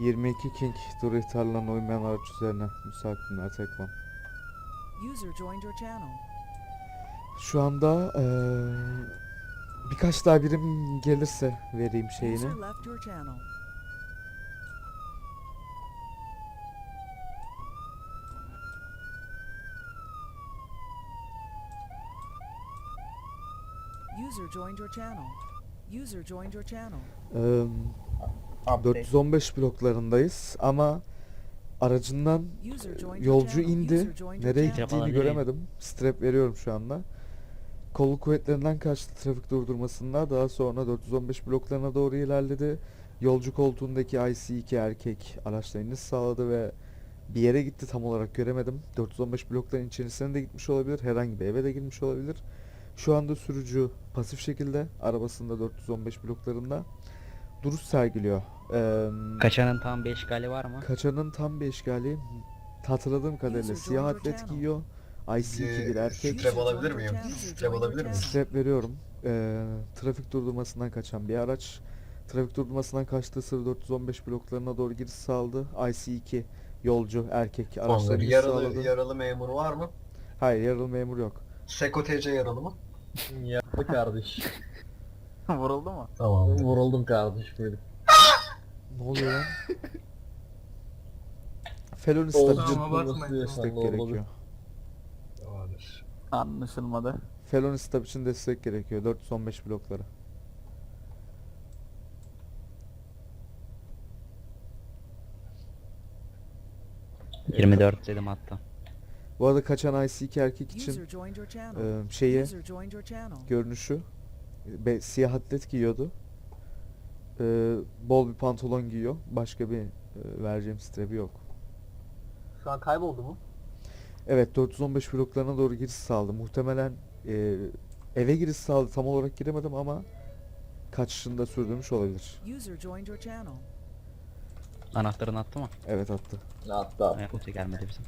22 King dur ihtarlarına uymayan araç üzerine müsait günler tekman. User joined your channel. Şu anda eee, birkaç daha birim gelirse vereyim şeyini. User left your channel. User joined your channel. User joined your channel. Eee, Update. 415 bloklarındayız ama aracından yolcu indi. Nereye gittiğini göremedim. Strap veriyorum şu anda. Kolluk kuvvetlerinden kaçtı trafik durdurmasında. Daha sonra 415 bloklarına doğru ilerledi. Yolcu koltuğundaki IC2 erkek araçla iniş sağladı ve bir yere gitti tam olarak göremedim. 415 blokların içerisine de gitmiş olabilir. Herhangi bir eve de girmiş olabilir. Şu anda sürücü pasif şekilde arabasında 415 bloklarında duruş sergiliyor. Eee Kaçanın tam bir işgali var mı? Kaçanın tam bir işgali hatırladığım kadarıyla siyah atlet giyiyor. IC2 bir Ee, erkek. Strap alabilir miyim? Strap alabilir miyim? Strap veriyorum. Ee, trafik durdurmasından kaçan bir araç. Trafik durdurmasından kaçtığı sırada 415 bloklarına doğru giriş sağladı. IC2 yolcu erkek araçla Onları giriş yaralı, sağladı. yaralı memur var mı? Hayır yaralı memur yok. Seko TC yaralı mı? Yaptı kardeş. Vuruldu mu? Tamam. Vuruldum kardeş buyurun. Ne oluyor lan? Felon Tamam, bakmayın. destek gerekiyor. Tamamdır. Anlaşılmadı. Felon stab için destek gerekiyor. 415 blokları. Evet. 24 dedim hatta. Bu arada kaçan IC2 erkek için e, şeyi görünüşü be, siyah atlet giyiyordu. Ee, bol bir pantolon giyiyor. Başka bir e, vereceğim strap'i yok. Şu an kayboldu mu? Evet 415 bloklarına doğru giriş sağladı. Muhtemelen e, eve giriş sağladı. Tam olarak giremedim ama kaçışında sürdürmüş olabilir. User joined your channel. Anahtarını attı mı? Evet attı. Attı attı. Ayak ucu gelmedi bizim.